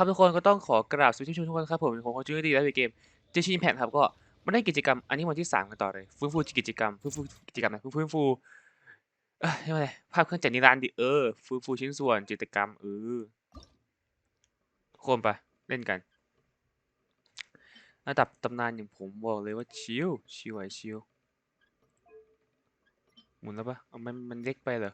ครับทุกคนก็ต้องขอกราบสวัสดีทุกคนครับผมผมโคจูดีและเกมเจชินแพนครับก็มาได้กิจกรรมอันนี้วันที่ 3 กันต่อเลยฟื้นฟูกิจกรรมฟื้นฟูกิจกรรมนะฟื้นฟูเอ้ยยังไงภาพเครื่องจักรนิรันดร์ดิเออฟื้นฟูชิ้นส่วนกิจกรรมเออทุกคนไปเล่นกันระดับตำนานอย่างผมบอกเลยว่าชิลชิลไอชิลหมุนแล้วปะเอามันมันเล็กไปเหรอ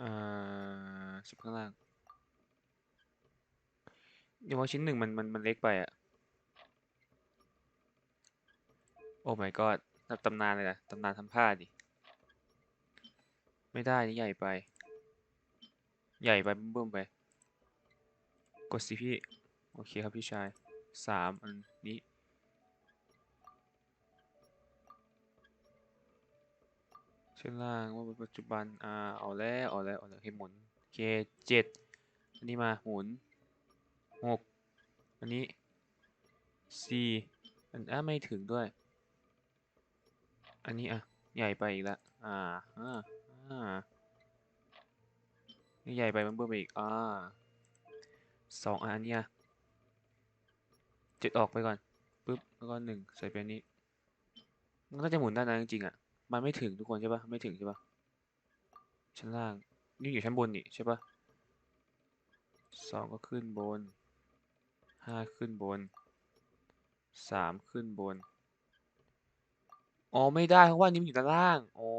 อ่าสิบข้างล่าง ยวว่าชิ้นหนึ่งมันมันมันเล็กไปอะโอ้ my god ตำนานเลยนะตำนานทำผ้าดิ ไม่ได้นี่ใหญ่ไป ใหญ่ไปเบิ่มไป กดสิพี่ โอเคครับพี่ชายสามอันนี้ชั้นล่างว่าปัจจุบัน อ่า เอาแล้ว เอาแล้ว เอาแล้วให้หมุน โอเคเจ็ดอันนี้มาหมุน หกอันนี้สี่อันอะไม่ถึงด้วย อันนี้อะ ใหญ่ไปอีกละอ่าอ่าอ่านี่ใหญ่ไปมันเบิ่มไปอีกอ่าสองอันเนี้ยเจ็ดออกไปก่อนปุ๊บแล้วก็หนึ่งใส่ไปอันนี้ มันก็จะหมุนได้นะจริงๆอะ มันไม่ถึงทุกคนใช่ปะไม่ถึงใช่ปะชั้นล่าง นี่อยู่ชั้นบนนี่ใช่ปะสองก็ขึ้นบน ห้าขึ้นบนสามขึ้นบน อ๋อ ไม่ได้ เพราะว่านี้มันอยู่ด้านล่าง อ๋อ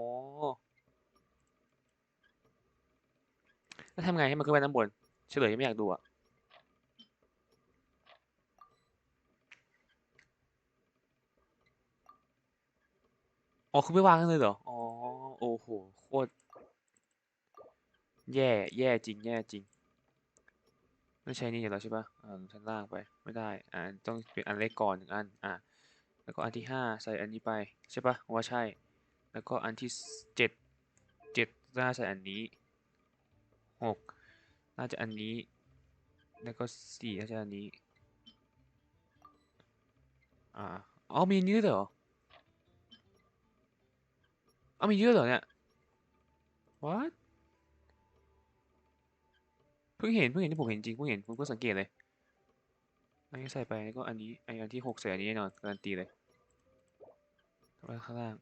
แล้วทำไงให้มันขึ้นไปด้านบน เฉลยยังไม่อยากดูอะอ๋อคือไม่วางกันเลยเหรอ อ๋อ โอ้โห โคตร แย่ แย่จริง แย่จริง ไม่ใช่นี่อยู่แล้วใช่ปะอ่าชั้นล่างไปไม่ได้อ่าต้องเป็นอันเล็กก่อนหนึ่งอันอ่าแล้วก็อันที่ห้าใส่อันนี้ไปใช่ปะว่าใช่ แล้วก็อันที่เจ็ดเจ็ดน่าใส่อันนี้หกน่าจะอันนี้ แล้วก็สี่น่าจะอันนี้อ่าอ๋อมีนี้ด้วยเหรออ๋อมีเยอะเหรอเนี่ย what พิ่งเห็นเพิ่งเห็นที่ผมเห็นจริงเพิ่งเห็นผมเพิ่งสังเกตเลยอันนี้ใส่ไปแล้วก็อันนี้ไออันที่หกใส่อันนี้แน่นอนการันตีเลยไว้ข้างล่าง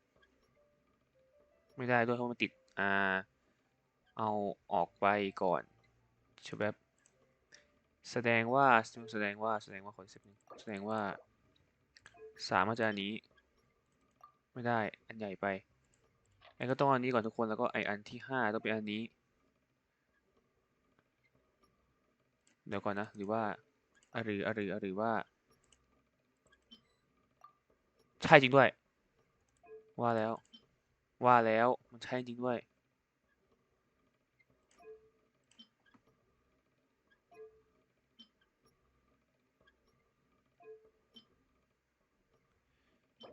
ไม่ได้ด้วยเพราะมันติดอ่าเอาออกไปก่อนชแบบแสดงว่าแสดงว่าแสดงว่าขออีกสักนึงแสดงว่าสามอาจะอันนี้ ไม่ได้อันใหญ่ไปไอ้ก็ต้องอันนี้ก่อนทุกคนแล้วก็ไออันที่ห้าต้องเป็นอันนี้ เดี๋ยวก่อนนะ หรือว่าอหรืออหรืออหรือว่า ใช่จริงด้วย ว่าแล้ว ว่าแล้วมันใช่จริงด้วย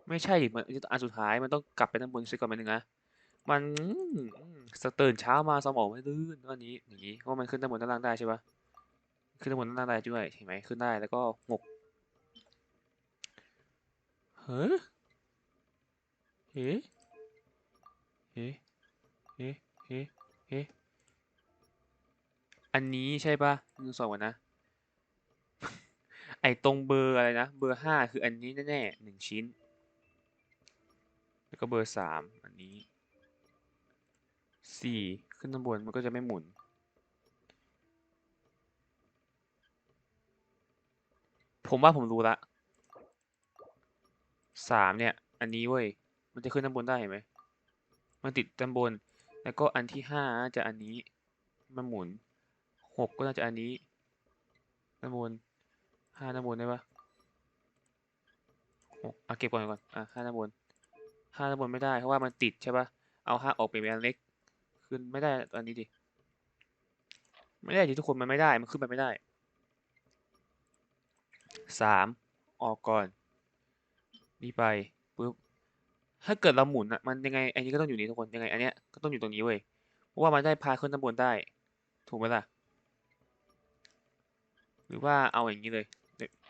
ไม่ใช่ดิมันอันสุดท้ายมันต้องกลับไปด้านบนซิก่อนไปหนึ่งนะ มันสตื่นเช้ามาสมองไม่ลื่นตอนนี้อย่างนี้เพราะมันขึ้นด้านบนด้านล่างได้ใช่ปะ ขึ้นด้านบนด้าได้ด้วยเห็นไหมขึ้นได้แล้วก็หกเฮ้เฮ้เฮ้เฮ้เฮ้เฮ้อันนี้ใช่ปะหนึ่งสองก่อนนะ ไอตรงเบอร์อะไรนะ เบอร์ห้าคืออันนี้แน่ๆหนึ่งชิ้น แล้วก็เบอร์สามอันนี้สี่ขึ้นด้านบนมันก็จะไม่หมุน ผมว่าผมรู้ละสามเนี่ย อันนี้เว้ย มันจะขึ้นด้านบนได้เห็นไหม มันติดด้านบน แล้วก็อันที่ห้าจะอันนี้ มันหมุนหกก็น่าจะอันนี้ด้านบนห้าด้านบนได้ปะหกอะเก็บก่อนก่อน อะห้าด้านบนห้าด้านบนไม่ได้ เพราะว่ามันติดใช่ปะเอาห้าออกเป็นอันเล็ก ขึ้นไม่ได้ตอนนี้ดิ ไม่ได้ดิทุกคนมันไม่ได้ มันขึ้นไปไม่ได้ สามออกก่อน นี่ไปปุ๊บถ้าเกิดเราหมุนอะมันยังไงอันนี้ก็ต้องอยู่นี่ทุกคนยังไงอันเนี้ยก็ต้องอยู่ตรงนี้เว้ยเพราะว่ามันได้พาขึ้นด้านบนได้ ถูกไหมล่ะ หรือว่าเอาอย่างนี้เลย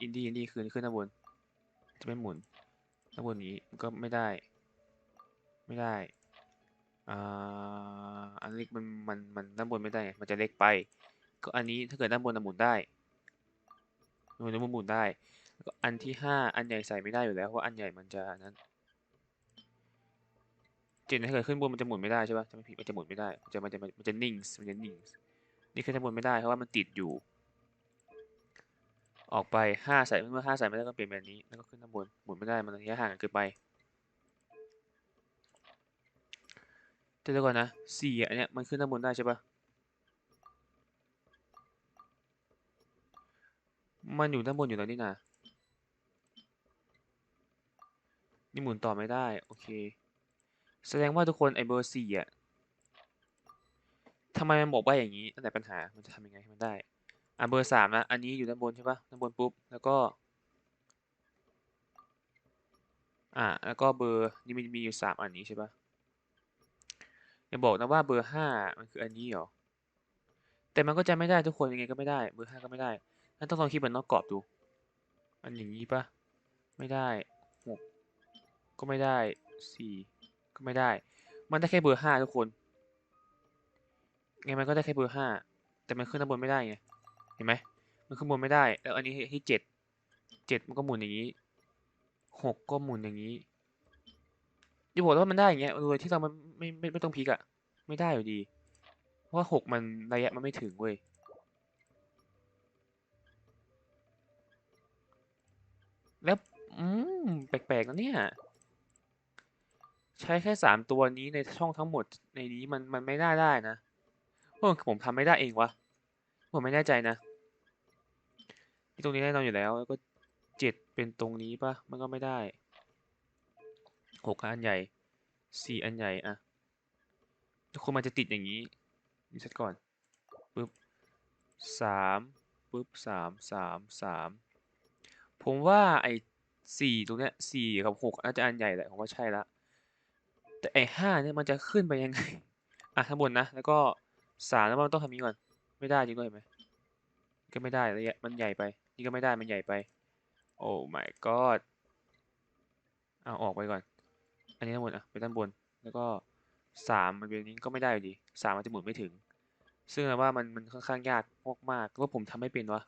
อินดี้อินดี้คืนขึ้นด้านบน จะไม่หมุนด้านบนนี้ก็ไม่ได้ ไม่ได้อ่าอันเล็กมันมันมันด้านบนไม่ได้ มันจะเล็กไป ก็อันนี้ถ้าเกิดด้านบนน่ะหมุนได้ มันจะหมุนๆได้แล้วก็อันที่ห้าอันใหญ่ใส่ไม่ได้อยู่แล้วเพราะอันใหญ่มันจะนั้นเจนถ้าเกิดขึ้นบนมันจะหมุนไม่ได้ใช่ปะถ้าไม่ผิดมันจะหมุนไม่ได้มันจะมันจะมันจะนิ่งมันจะนิ่งนี่คือจะหมุนไม่ได้เพราะว่ามันติดอยู่ ออกไปห้าใส่เมื่อห้าใส่ไม่ได้ก็เปลี่ยนแบบนี้แล้วก็ขึ้นข้างบนหมุนไม่ได้มันระยะห่างกันเกินไปเดี๋ยวก่อนนะสี่อันเนี้ยมันขึ้นข้างบนได้ใช่ปะ มันอยู่ด้านบนอยู่แล้วนี่นะนี่หมุนต่อไม่ได้ โอเค แสดงว่าทุกคนไอเบอร์สี่อะทำไมมันบอกว่าอย่างนี้ตั้งแต่ปัญหามันจะทำยังไงให้มันได้อะเบอร์สามนะอันนี้อยู่ด้านบนใช่ปะด้านบนปุ๊บแล้วก็อะแล้วก็เบอร์นี่มันมีอยู่สามอันนี้ใช่ปะอย่าบอกนะว่าเบอร์ห้ามันคืออันนี้เหรอแต่มันก็จะไม่ได้ทุกคนยังไงก็ไม่ได้ เบอร์ห้าก็ไม่ได้ นั่นต้องลองคิดเหมือนนอกกรอบดู อันอย่างนี้ปะไม่ได้หกก็ไม่ได้สี่ก็ไม่ได้ มันได้แค่เบอร์ห้าทุกคนไงมันก็ได้แค่เบอร์ห้าแต่มันขึ้นด้านบนไม่ได้ไงเห็นไหมมันขึ้นบนไม่ได้ แล้วอันนี้ที่เจ็ดเจ็ดมันก็หมุนอย่างนี้หกก็หมุนอย่างนี้จะบอกว่ามันได้อย่างเงี้ยโดยที่เรามันไม่ไม่ไม่ต้องพลิกอะไม่ได้อยู่ดี เพราะว่าหกมันระยะมันไม่ถึงเว้ย แล้วอืมแปลกๆนะเนี่ย ใช้แค่สามตัวนี้ในช่องทั้งหมดในนี้มันมันไม่ได้ได้นะเพราะผมทำไม่ได้เองวะผมไม่แน่ใจนะที่ตรงนี้แน่นอนอยู่แล้วแล้วก็เจ็ดเป็นตรงนี้ปะมันก็ไม่ได้หกอันใหญ่สี่อันใหญ่อะทุกคนมันจะติดอย่างนี้นี่ชัดก่อนปึ๊บสามปึ๊บสามสามสาม ผมว่าไอ้สี่ตรงเนี้ยสี่กับหกน่าจะอันใหญ่แหละผมว่าใช่ละแต่ไอ้ห้าเนี่ยมันจะขึ้นไปยังไงอะข้างบนนะแล้วก็สามแล้วมันต้องทำนี้ก่อน ไม่ได้จริงด้วยเห็นไหมก็ไม่ได้ระยะมันใหญ่ไป นี่ก็ไม่ได้มันใหญ่ไป โอ้ my god เอาออกไปก่อน อันนี้ด้านบนอะไปด้านบน แล้วก็สามมันเป็นนี้ก็ไม่ได้อยู่ดีสามมันจะหมุนไม่ถึง ซึ่งว่ามันมันค่อนข้างยากมากๆว่าผมทำไม่เป็นวะ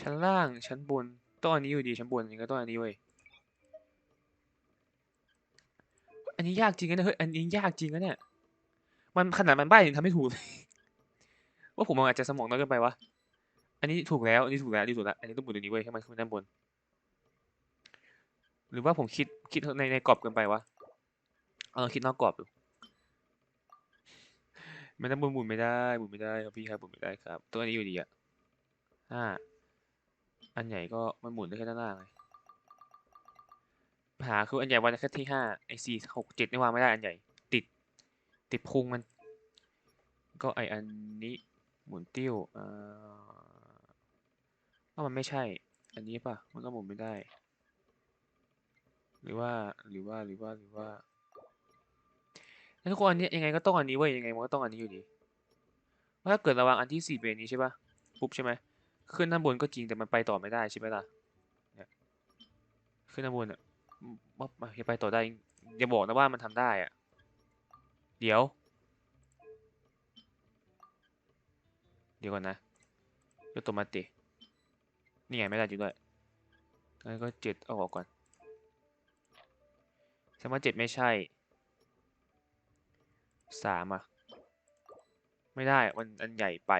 ชั้นล่างชั้นบนต้องอันนี้อยู่ดีชั้นบนอันนี้ก็ต้องอันนี้เว้ยอันนี้ยากจริงนะเนี่ยเฮ้ยอันนี้ยากจริงนะเนี่ยมันขนาดมันใบ้ยังทำไม่ถูกเลยว่าผมอาจจะสมองน้อยเกินไปวะอันนี้ถูกแล้วอันนี้ถูกแล้วอันนี้ถูกแล้วอันนี้ต้องหมุนตรงนี้เว้ยให้มันขึ้นด้านบน หรือว่าผมคิดคิดในในกรอบเกินไปวะเอาลองคิดนอกกรอบดูมันด้านบนหมุนไม่ได้หมุนไม่ได้ครับพี่ครับหมุนไม่ได้ครับ ตัวอันนี้อยู่ดีอะห้า อันใหญ่ก็มันหมุนได้แค่ด้านล่างเลยปัญหาคืออันใหญ่วางแค่ที่ห้าไอสี่หกเจ็ดนี่วางไม่ได้อันใหญ่ ติด ติดพุงมัน ก็ไออันนี้หมุนติ้วเอ่อว่ามันไม่ใช่ อันนี้ป่ะ มันก็หมุนไม่ได้ หรือว่าหรือว่าหรือว่าหรือว่าทุกคนอันนี้ยังไงก็ต้องอันนี้เว้ยยังไงมันก็ต้องอันนี้อยู่ดีเพราะถ้าเกิดระวางอันที่สี่เป็นนี้ใช่ป่ะปุ๊บใช่ไหม ขึ้นด้านบนก็จริงแต่มันไปต่อไม่ได้ใช่ไหมล่ะเนี่ยขึ้นด้านบนอะว่ามันจะไปต่อได้อย่าบอกนะว่ามันทำได้อะ เดี๋ยว เดี๋ยวก่อนนะยกตัวมาตินี่ไงไม่ได้จริงด้วยงั้นก็เจ็ดเอาออกก่อนสดงว่าเจ็ดไม่ใช่สามอะ ไม่ได้มันอันใหญ่ไป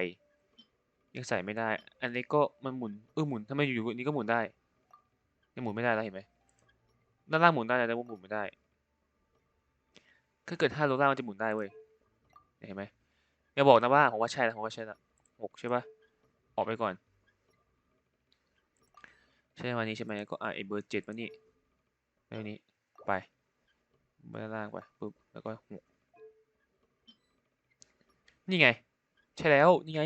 ยังใส่ไม่ได้ อันเล็กก็มันหมุนเออหมุนทำไมอยู่ๆนี้ก็หมุนได้ยังหมุนไม่ได้แล้วเห็นไหมด้านล่างหมุนได้แต่ด้านบนหมุนไม่ได้ถ้าเกิดห้าโลล่างมันจะหมุนได้เว้ยเห็นไหมอย่าบอกนะว่าผมว่าใช่แล้วผมว่าใช่ล้วหกใช่ปะออกไปก่อน ใช่วันนี้ใช่ไหมก็อะไอเบอร์เจ็ดวันนี้แล้นี้ไปเบอร์ล่างไปปุ๊บแล้วก็หกนี่ไง ใช่แล้ว นี่ไง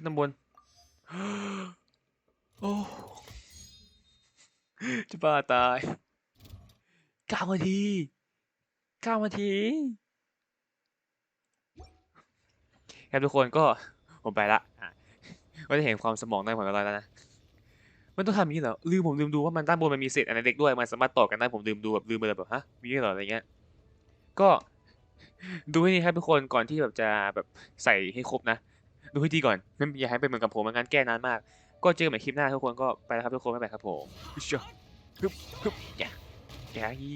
ขึ้นตำบนโอ้จะบ้าตายเก้านาทีเก้านาทีครับทุกคนก็ผมไปละอะก็จะเห็นความสมองได้ผมแล้วนะมันต้องทำอย่างนี้เหรอลืมผมลืมดูว่ามันด้านบนมันมีเศษอะไรเล็กด้วยมันสามารถต่อกันได้ผมลืมดูแบบลืมไปเลยแบบฮะมีด้วยเหรออะไรเงี้ยก็ดูให้ดีครับทุกคนก่อนที่แบบจะแบบใส่ให้ครบนะ ดูให้ดีก่อนไม่อย่าให้เป็นเหมือนกับผมไม่งั้นแก้นานมาก ก็เจอกันใหม่คลิปหน้าทุกคนก็ไปแล้วครับทุกคนบ๊ายบายครับผมฮึบชะฮึบฮึบอย่าอย่าฮี